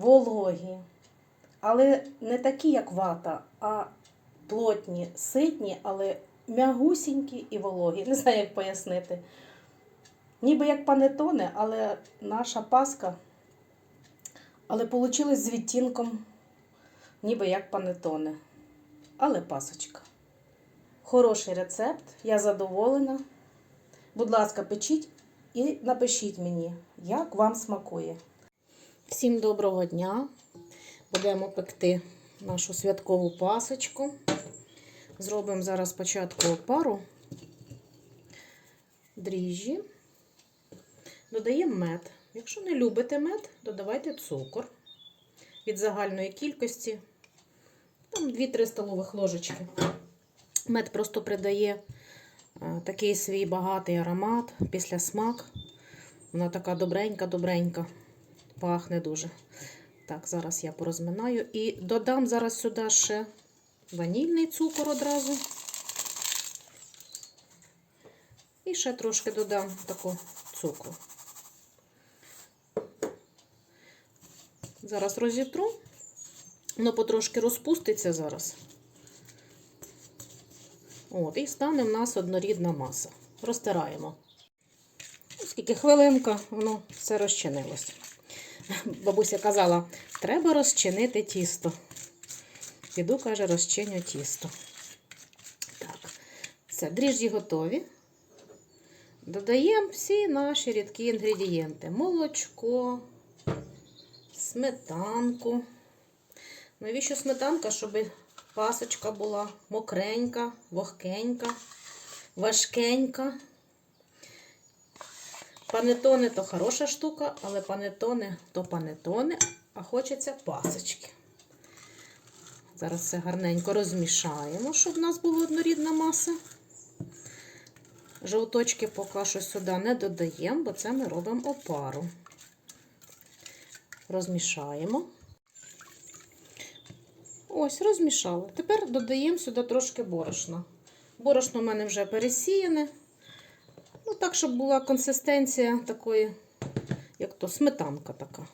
вологі, але не такі, як вата, а плотні, ситні, але м'ягусінькі і вологі. Не знаю, як пояснити. Ніби як панетоне, але наша паска, але вийшло з відтінком, ніби як панетоне. Але пасочка. Хороший рецепт, я задоволена. Будь ласка, печіть і напишіть мені, як вам смакує. Всім доброго дня! Будемо пекти нашу святкову пасочку. Зробимо зараз спочатку опару, дріжджі, додаємо мед. Якщо не любите мед, додавайте цукор від загальної кількості, там 2-3 столових ложечки. Мед просто придає е, такий свій багатий аромат, після смак. Вона така добренька-добренька, пахне дуже. Так, зараз я порозминаю. І додам зараз сюди ще ванільний цукор одразу. І ще трошки додам такого цукру. Зараз розітру. Воно потрошки розпуститься зараз. От, і стане в нас однорідна маса. Розтираємо. Скільки хвилинка, воно все розчинилось. Бабуся казала, треба розчинити тісто. Піду, каже, розчиню тісто. Так, все, дріжджі готові. Додаємо всі наші рідкі інгредієнти: молочко, сметанку. Навіщо сметанка, щоб пасочка була мокренька, вогкенька, важкенька. Панетони то хороша штука, але панетони то панетони, а хочеться пасочки. Зараз все гарненько розмішаємо, щоб в нас була однорідна маса. Жовточки поки що сюди не додаємо, бо це ми робимо опару. Розмішаємо. Ось, розмішали. Тепер додаємо сюди трошки борошна. Борошно в мене вже пересіяне. Ну, так, щоб була консистенція такої, як то сметанка така.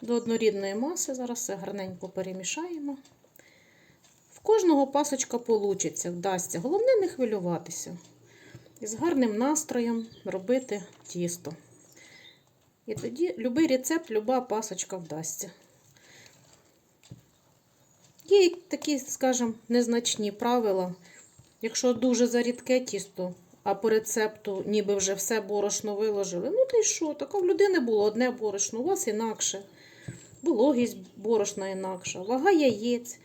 До однорідної маси зараз все гарненько перемішаємо. В кожного пасочка получиться, вдасться. Головне не хвилюватися. І з гарним настроєм робити тісто. І тоді будь-який рецепт, люба пасочка вдасться. Є такі, скажімо, незначні правила. Якщо дуже зарідке тісто, а по рецепту ніби вже все борошно виложили, ну то й що? Таке в людини було одне борошно, у вас інакше. Вологість борошна інакша, вага яєць,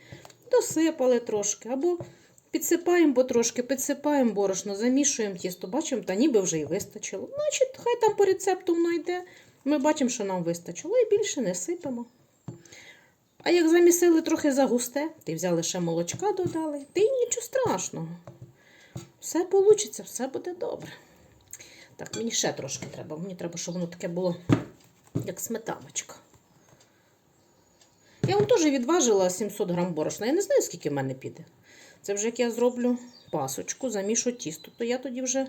досипали трошки, або підсипаємо потрошки, підсипаємо борошно, замішуємо тісто, бачимо, та ніби вже і вистачило. Значить, хай там по рецепту воно йде. Ми бачимо, що нам вистачило, і більше не сипемо. А як замісили трохи загусте, ти взяли ще молочка додали, ти нічого страшного. Все вийде, все буде добре. Так, мені ще трошки треба. Мені треба, щоб воно таке було, як сметаночка. Я вам теж відважила 700 грам борошна. Я не знаю, скільки в мене піде. Це вже як я зроблю пасочку, замішу тісто, то я тоді вже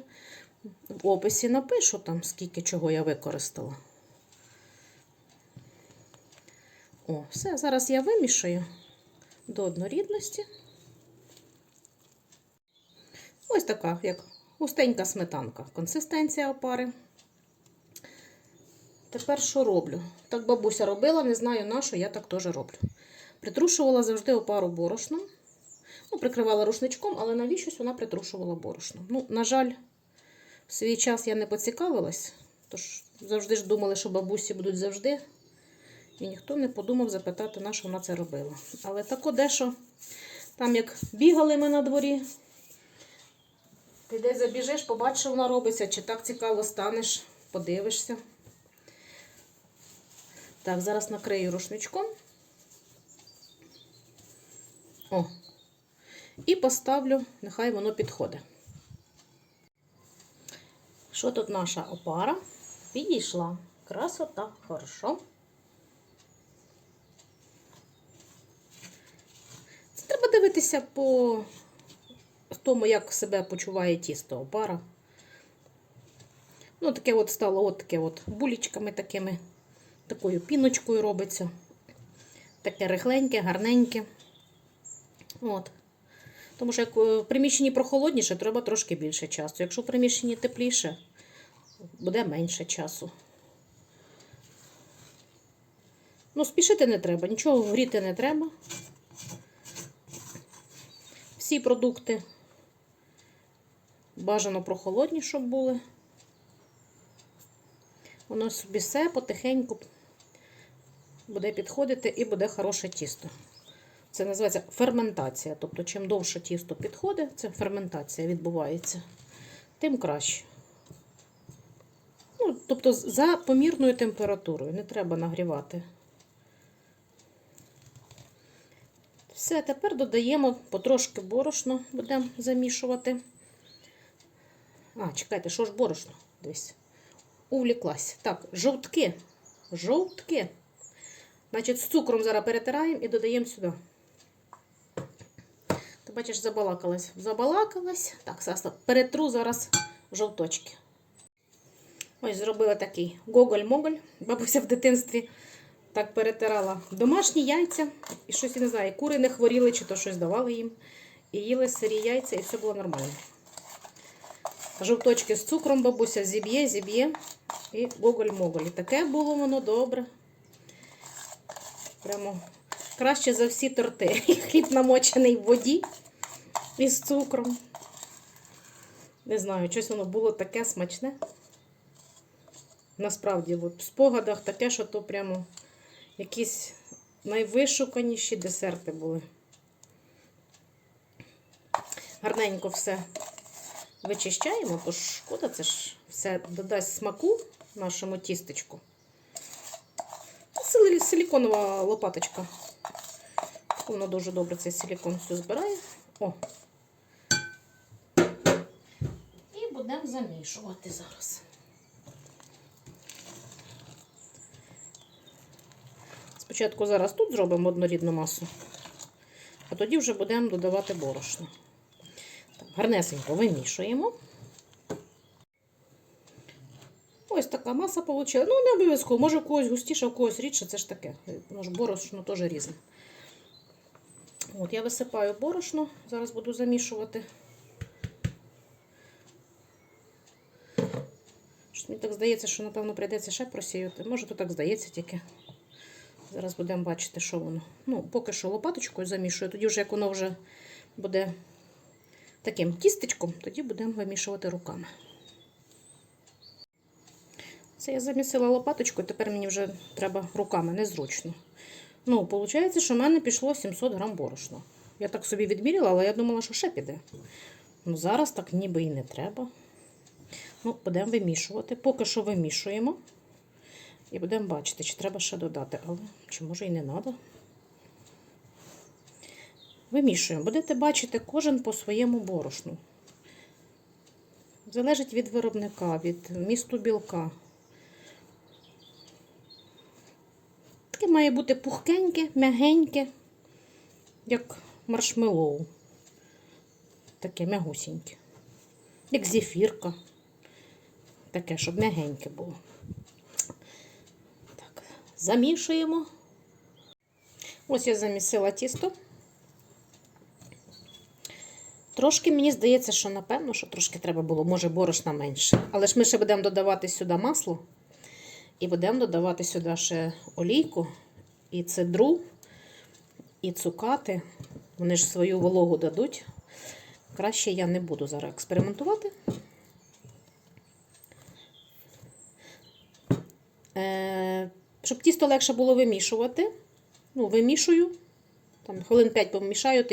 в описі напишу там, скільки чого я використала. О, все, зараз я вимішаю до однорідності. Ось така, як густенька сметанка. Консистенція опари. Тепер що роблю? Так бабуся робила, не знаю на що, я так теж роблю. Притрушувала завжди опару борошном. Ну, прикривала рушничком, але навіщось вона притрушувала борошном. Ну, на жаль, в свій час я не поцікавилась, тож завжди ж думали, що бабусі будуть завжди. І ніхто не подумав запитати, на що вона це робила. Але тако дещо, там як бігали ми на дворі, ти де забіжиш, побачиш, що вона робиться, чи так цікаво станеш, подивишся. Так, зараз накрию рушничком. О. І поставлю, нехай воно підходить. Що тут наша опара? Підійшла. Красота, хорошо. Це треба дивитися по тому, як себе почуває тісто опара. Ну, таке от стало от таке от булічками такими, такою піночкою робиться. Таке рихленьке, гарненьке. От. Тому що як е, в приміщенні прохолодніше, треба трошки більше часу. Якщо в приміщенні тепліше, буде менше часу. Ну, спішити не треба, нічого гріти не треба. Всі продукти бажано прохолодні, щоб були. Воно собі все потихеньку буде підходити і буде хороше тісто. Це називається ферментація. Тобто, чим довше тісто підходить, це ферментація відбувається, тим краще. Ну, тобто, за помірною температурою, не треба нагрівати. Все, тепер додаємо потрошки борошно, будемо замішувати. А, чекайте, що ж борошно? Дивись. Увліклась. Так, жовтки. Жовтки. Значить, з цукром зараз перетираємо і додаємо сюди. Ти бачиш, забалакалась. Забалакалась. Так, Саста, перетру зараз жовточки. Ось зробила такий гоголь-моголь. Бабуся в дитинстві так перетирала домашні яйця. І щось, я не знаю, кури не хворіли, чи то щось давали їм. І їли сирі яйця, і все було нормально. Жовточки з цукром бабуся зіб'є, зіб'є. І гоголь-моголь. Таке було воно добре. Прямо краще за всі торти. І хліб намочений в воді із цукром. Не знаю, щось воно було таке смачне. Насправді, от в спогадах таке, що то прямо якісь найвишуканіші десерти були. Гарненько все вичищаємо, бо шкода, це ж все додасть смаку нашому тістечку. Силіконова лопаточка. Воно дуже добре цей силікон все збирає. О. І будемо замішувати зараз. Спочатку зараз тут зробимо однорідну масу, а тоді вже будемо додавати борошно. Так, гарнесенько вимішуємо. Ось така маса вийшла. Ну, не обов'язково. Може, у когось густіше, у когось рідше, це ж таке. Може, борошно теж різне. От, я висипаю борошно, зараз буду замішувати. Мені так здається, що, напевно, прийдеться ще просіяти. Може, то так здається тільки. Зараз будемо бачити, що воно. Ну, поки що лопаточкою замішую, тоді вже як воно вже буде таким тістечком, тоді будемо вимішувати руками. Це я замісила лопаточкою, тепер мені вже треба руками, незручно. Ну, виходить, що в мене пішло 700 грам борошна. Я так собі відміряла, але я думала, що ще піде. Ну, зараз так ніби і не треба. Ну, будемо вимішувати. Поки що вимішуємо. І будемо бачити, чи треба ще додати, але чи може і не треба. Вимішуємо. Будете бачити кожен по своєму борошну. Залежить від виробника, від місту білка. Таке має бути пухкеньке, м'ягеньке, як маршмеллоу. Таке м'ягусіньке. Як зефірка. Таке, щоб м'ягеньке було. Замішуємо. Ось я замісила тісто. Трошки мені здається, що напевно, що трошки треба було, може, борошна менше. Але ж ми ще будемо додавати сюди масло. І будемо додавати сюди ще олійку, і цедру, і цукати. Вони ж свою вологу дадуть. Краще я не буду зараз експериментувати. Е, щоб тісто легше було вимішувати, ну, вимішую. Там хвилин 5 помішаю,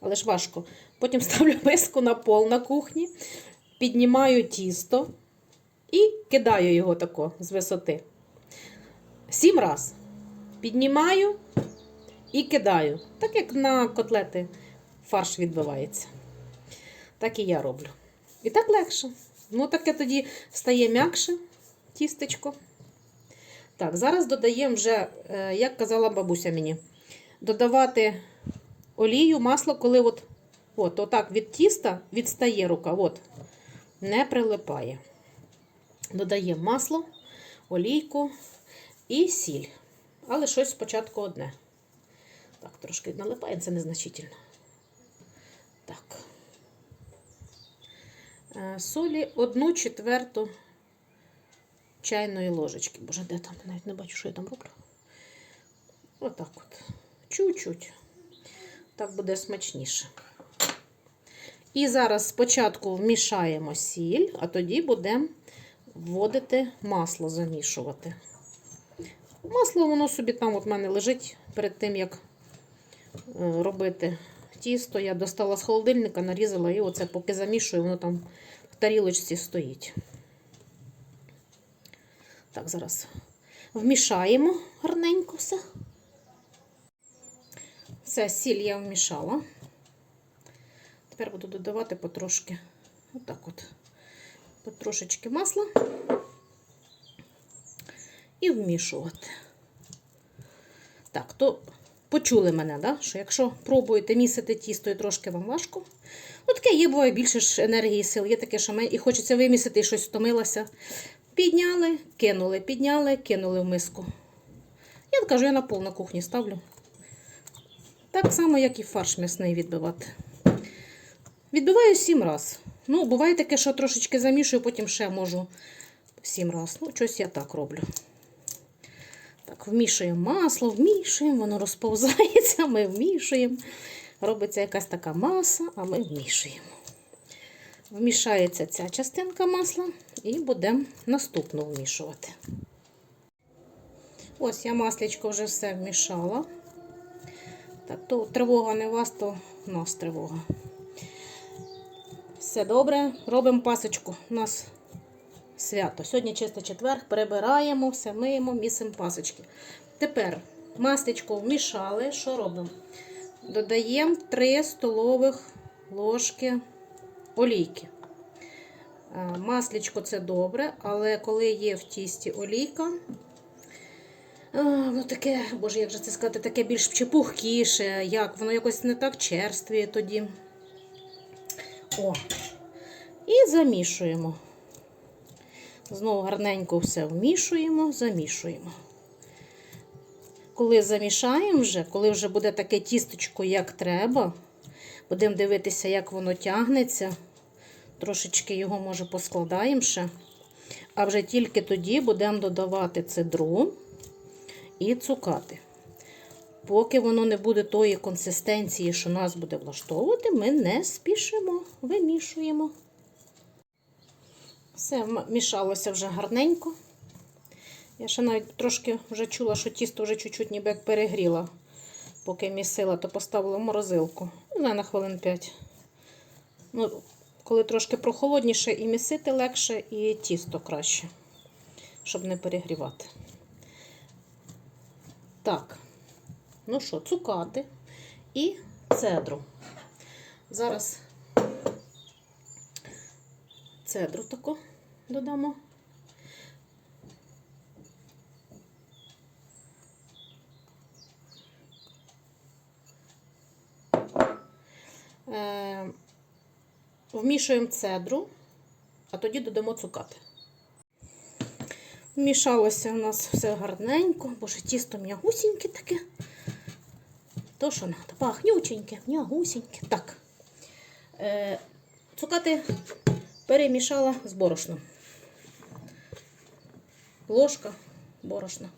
але ж важко. Потім ставлю миску на пол на кухні, піднімаю тісто і кидаю його тако з висоти. Сім раз. Піднімаю і кидаю. Так як на котлети фарш відбивається. Так і я роблю. І так легше. Ну, таке тоді стає м'якше тістечко. Так, зараз додаємо вже, е, як казала бабуся мені, додавати олію, масло, коли от, от, отак від тіста відстає рука, от, не прилипає. додаємо масло, олійку і сіль. Але щось спочатку одне. Так, трошки налипає, це незначительно. Так. Е, Солі одну четверту чайної ложечки. Боже, де там? Навіть не бачу, що я там роблю. Отак от. Чуть-чуть. Так буде смачніше. І зараз спочатку вмішаємо сіль, а тоді будемо вводити масло, замішувати. Масло, воно собі там от в мене лежить перед тим, як е, робити тісто. Я достала з холодильника, нарізала і оце поки замішую, воно там в тарілочці стоїть. Так, зараз вмішаємо гарненько все. Все, сіль я вмішала. Тепер буду додавати потрошки, отак от, потрошечки масла і вмішувати. Так, то почули мене, да? що якщо пробуєте місити тісто і трошки вам важко, ну таке є, буває більше ж енергії, сил, є таке, що і хочеться вимісити, і щось втомилося. Підняли, кинули, підняли, кинули в миску. Я кажу, я на пол на кухні ставлю. Так само, як і фарш м'ясний відбивати. Відбиваю сім раз. Ну, буває таке, що трошечки замішую, потім ще можу сім раз. Ну, щось я так роблю. Так, вмішуємо масло, вмішуємо, воно розповзається, ми вмішуємо. Робиться якась така маса, а ми вмішуємо. Вмішається ця частинка масла і будемо наступну вмішувати. Ось я маслячко вже все вмішала. Так, то тривога не вас, то у нас тривога. Все добре, робимо пасочку. У нас свято. Сьогодні чистий четвер, перебираємо, все миємо, місимо пасочки. Тепер масличко вмішали. Що робимо? Додаємо 3 столових ложки олійки. Е, Масличко це добре, але коли є в тісті олійка, а, воно таке, боже, як же це сказати, таке більш чепухкіше, як воно якось не так черствіє тоді. О. І замішуємо. Знову гарненько все вмішуємо, замішуємо. Коли замішаємо вже, коли вже буде таке тісточко, як треба, будемо дивитися, як воно тягнеться. Трошечки його, може, поскладаємо ще. А вже тільки тоді будемо додавати цедру і цукати. Поки воно не буде тої консистенції, що нас буде влаштовувати, ми не спішимо, вимішуємо. Все мішалося вже гарненько. Я ще навіть трошки вже чула, що тісто вже чуть-чуть ніби як перегріла. Поки місила, то поставила в морозилку. Не знаю, на хвилин 5. Ну, коли трошки прохолодніше і місити легше, і тісто краще, щоб не перегрівати. Так, ну що, цукати і цедру. Зараз цедру таку додамо. Е, Вмішуємо цедру, а тоді додамо цукати. Вмішалося у нас все гарненько, боже, тісто м'ягусіньке таке. То, що треба, пахнюченьке, м'ягусіньке. Так. Е, цукати перемішала з борошном. Ложка борошна.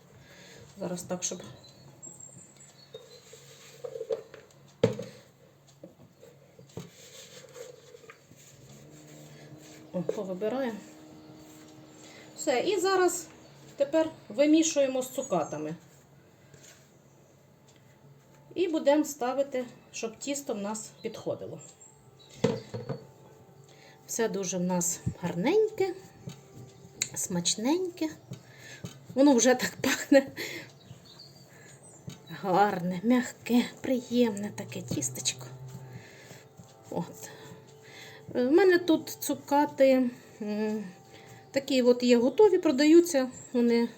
Зараз так, щоб. Повибираємо. Все, і зараз тепер вимішуємо з цукатами. І будемо ставити, щоб тісто в нас підходило. Все дуже в нас гарненьке, смачненьке. Воно вже так пахне. Гарне, м'яке, приємне таке тістечко. От. У мене тут цукати такі от є готові, продаються, вони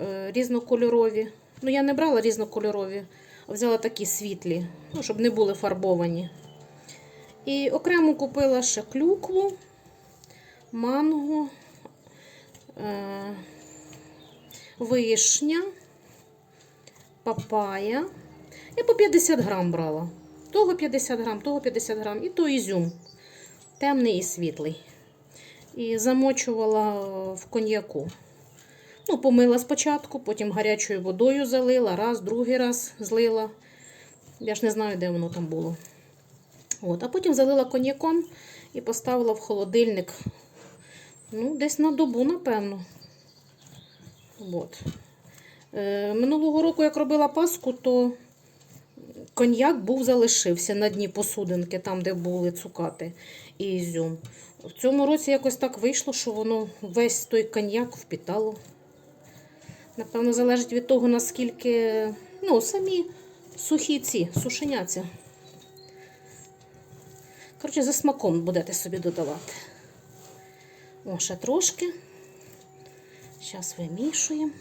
е, різнокольорові. Ну, я не брала різнокольорові, а взяла такі світлі, ну, щоб не були фарбовані. І окремо купила ще клюкву, манго, е, вишня, папая. Я по 50 грам брала. Того 50 грам, того 50 грам, і то ізюм. Темний і світлий. І замочувала в коньяку. Ну, помила спочатку, потім гарячою водою залила, раз, другий раз злила. Я ж не знаю, де воно там було. От, а потім залила коньяком і поставила в холодильник. Ну, десь на добу, напевно. От. Е, минулого року, як робила паску, то коньяк був залишився на дні посудинки, там, де були цукати і ізюм. В цьому році якось так вийшло, що воно весь той коньяк впітало. Напевно, залежить від того, наскільки ну, самі сухі ці, сушеняці. Коротше, за смаком будете собі додавати. О, ще трошки. Зараз вимішуємо.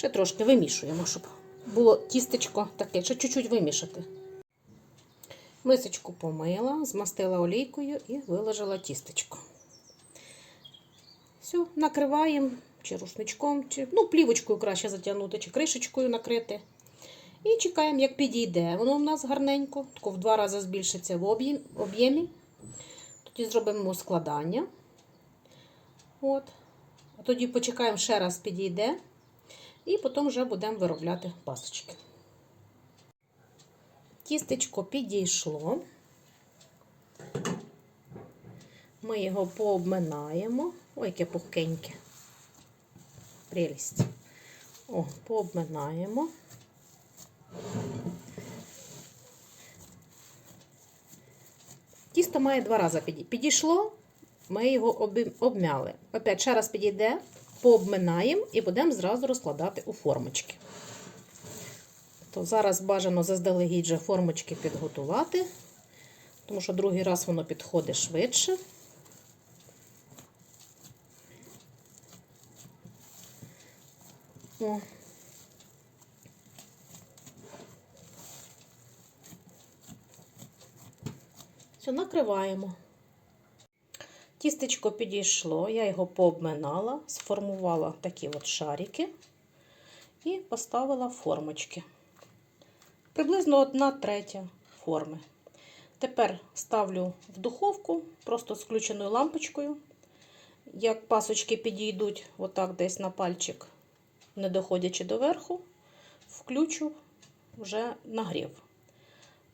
Ще трошки вимішуємо, щоб було тістечко таке, ще чуть-чуть вимішати. Мисочку помила, змастила олійкою і виложила тістечко. Все, накриваємо чи рушничком, чи ну, плівочкою краще затягнути, чи кришечкою накрити. І чекаємо, як підійде. Воно в нас гарненько, тако в два рази збільшиться в об'ємі. Тоді зробимо складання. От. А тоді почекаємо, ще раз підійде. І потім вже будемо виробляти пасочки. Тістечко підійшло. Ми його пообминаємо. Ой, яке пухкеньке. Прелість. О, пообминаємо. Тісто має два рази. Підійшло, ми його обмяли. Опять ще раз підійде, пообминаємо і будемо зразу розкладати у формочки. То зараз бажано заздалегідь же формочки підготувати, тому що другий раз воно підходить швидше. О. Все, накриваємо. Тістечко підійшло, я його пообминала, сформувала такі от шарики і поставила формочки. Приблизно 1 третя форми. Тепер ставлю в духовку просто з включеною лампочкою. Як пасочки підійдуть отак десь на пальчик, не доходячи до верху, включу вже нагрів.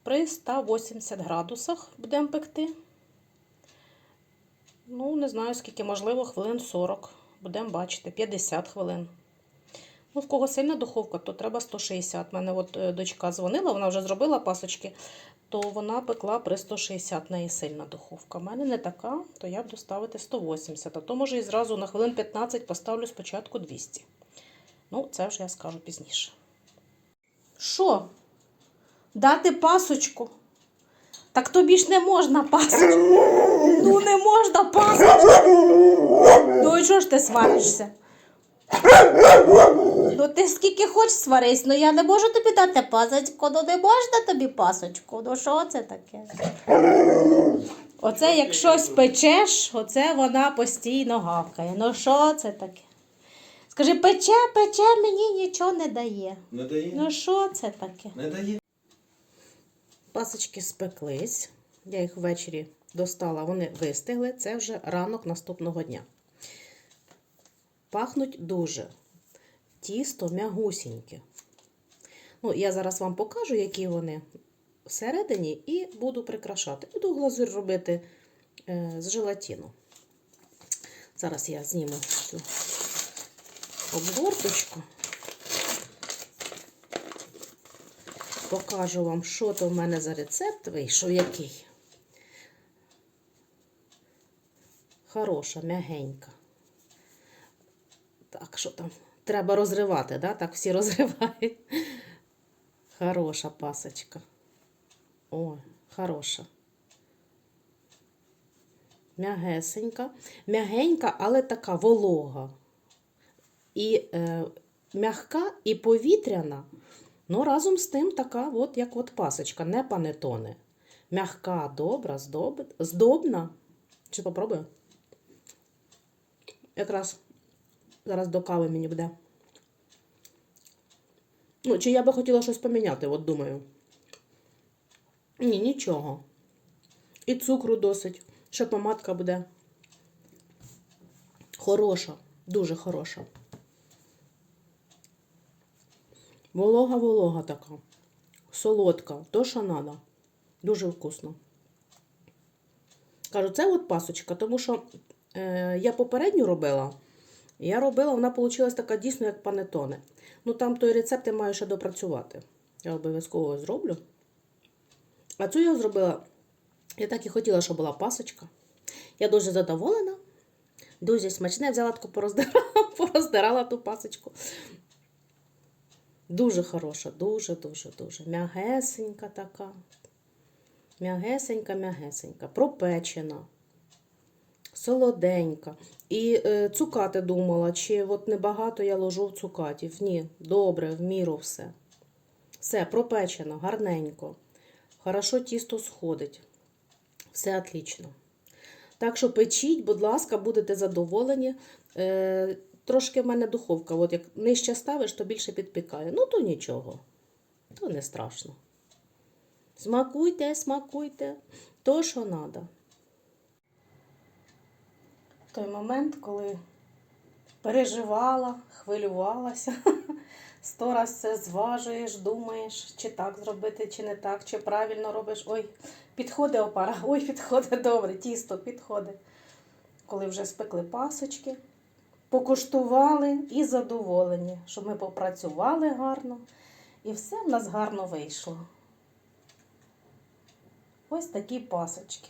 При 180 градусах будемо пекти. Ну, не знаю, скільки, можливо, хвилин 40. Будемо бачити, 50 хвилин. Ну, в кого сильна духовка, то треба 160. У мене от е, дочка дзвонила, вона вже зробила пасочки, то вона пекла при 160 в неї сильна духовка. У мене не така, то я буду ставити 180. А то, може, і зразу на хвилин 15 поставлю спочатку 200. Ну, це вже я скажу пізніше. Що? Дати пасочку? Так тобі ж не можна пасочку. Ну не можна пасочку. Ну і що ж ти сваришся? Ну ти скільки хочеш сварись, ну я не можу тобі дати пасочку, ну не можна тобі пасочку. Ну що це таке? Оце як щось печеш, оце вона постійно гавкає. Ну що це таке? Скажи, пече, пече, мені нічого не дає. Не дає? Ну що це таке? Не дає. Пасочки спеклись. Я їх ввечері достала, вони вистигли. Це вже ранок наступного дня. Пахнуть дуже. Тісто м'ягусіньке. Ну, я зараз вам покажу, які вони всередині, і буду прикрашати. Буду глазурь робити е, з желатину. Зараз я зніму цю обгорточку. Покажу вам, що то в мене за рецепт вийшов, який. Хороша, м'ягенька. Так, що там? Треба розривати, да? так всі розривають. Хороша пасочка. Ой, хороша. М'ягесенька. М'ягенька, але така волога. І е, м'ягка, і повітряна. Ну, разом з тим така, от, як от пасочка, не панетоне. Мягка, добра, здоб... здобна. Чи попробую? Якраз зараз до кави мені буде. Ну, чи я би хотіла щось поміняти, от думаю. Ні, нічого. І цукру досить. Ще помадка буде. Хороша, дуже хороша. Волога-волога така. Солодка, то, що треба. Дуже вкусно. Кажу, це от пасочка, тому що е, я попередню робила. Я робила, вона вийшла така дійсно, як панетоне. Ну там той рецепт я маю ще допрацювати. Я обов'язково зроблю. А цю я зробила. Я так і хотіла, щоб була пасочка. Я дуже задоволена. Дуже смачне. Взяла таку пороздирала, пороздирала ту пасочку. Дуже хороша, дуже, дуже, дуже. М'ягесенька така. М'ягесенька, м'ягесенька, пропечена, солоденька. І е, цукати думала, чи от небагато я ложу в цукатів. Ні, добре, в міру все. Все, пропечено, гарненько. Хорошо тісто сходить. Все отлично. Так що печіть, будь ласка, будете задоволені. Е, трошки в мене духовка, от як нижче ставиш, то більше підпікає. Ну, то нічого. То не страшно. Смакуйте, смакуйте, то, що треба. Той момент, коли переживала, хвилювалася, сто раз це зважуєш, думаєш, чи так зробити, чи не так, чи правильно робиш. Ой, підходить опара, ой, підходить добре, тісто підходить. Коли вже спекли пасочки, покуштували і задоволені, що ми попрацювали гарно, і все в нас гарно вийшло. Ось такі пасочки.